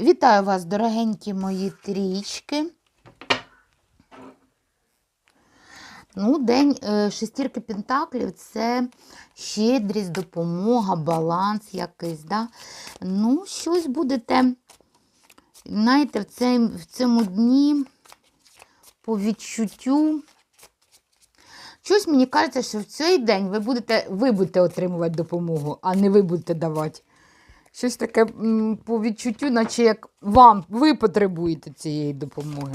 Вітаю вас, дорогенькі мої трічки. Ну, День е, шестірки Пентаклів це щедрість, допомога, баланс якийсь. Да? Ну, щось будете, знаєте, в, цей, в цьому дні по відчуттю. Щось мені кажеться, що в цей день ви будете, ви будете отримувати допомогу, а не ви будете давати. Щось таке по відчуттю, наче як вам, ви потребуєте цієї допомоги.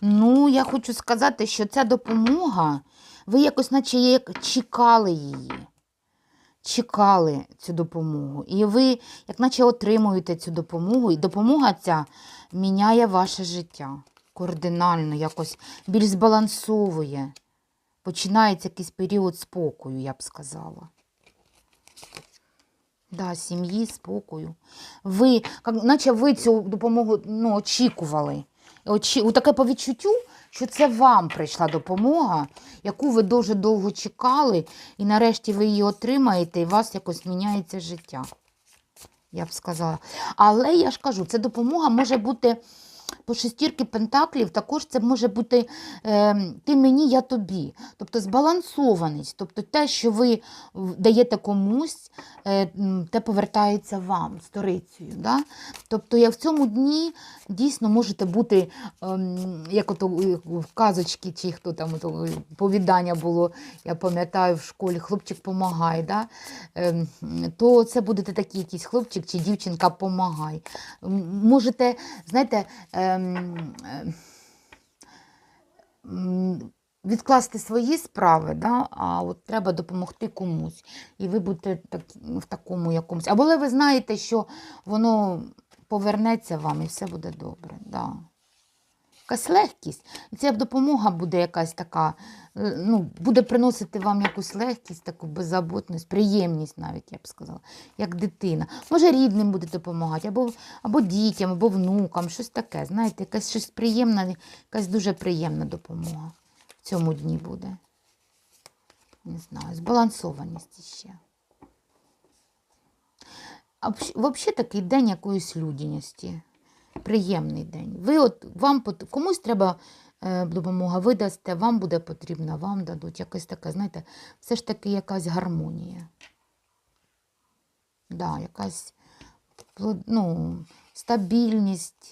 Ну, я хочу сказати, що ця допомога, ви якось, наче як чекали її. Чекали цю допомогу. І ви, як наче отримуєте цю допомогу, і допомога ця міняє ваше життя. Кардинально, якось більш збалансовує. Починається якийсь період спокою, я б сказала. Да, сім'ї, спокою. Ви, наче ви цю допомогу ну, очікували. Очі... Таке по відчуттю, що це вам прийшла допомога, яку ви дуже довго чекали, і нарешті ви її отримаєте, і у вас якось міняється життя. Я б сказала. Але я ж кажу, ця допомога може бути по шестірки пентаклів, також це може бути е, ти мені, я тобі. Тобто збалансованість. Тобто те, що ви даєте комусь, е, те повертається вам сторицею. Да?Тобто я в цьому дні дійсно можете бути, ем, як ото в казочці, чи хто там ото, повідання було, я пам'ятаю в школі, хлопчик помагай. Да? Ем, то це будете такий якийсь хлопчик чи дівчинка помагай. Можете, знаєте, ем, ем, відкласти свої справи, да? а от треба допомогти комусь. І ви будете так, в такому якомусь. Або ви знаєте, що воно повернеться вам і все буде добре. Да. Якась легкість. І ця допомога буде якась така, е, ну, буде приносити вам якусь легкість, таку беззаботність, приємність навіть, я б сказала, як дитина. Може, рідним будете допомагати, або, або дітям, або внукам, щось таке. Знаєте, якась щось приємна, якась дуже приємна допомога в цьому дні буде. Не знаю, збалансованість ще. А взагалі такий день якоїсь людяності. Приємний день. Ви от, вам, комусь треба е, допомога, ви дасте, вам буде потрібна, вам дадуть. Якась така, знаєте, все ж таки якась гармонія. Да, якась ну, стабільність,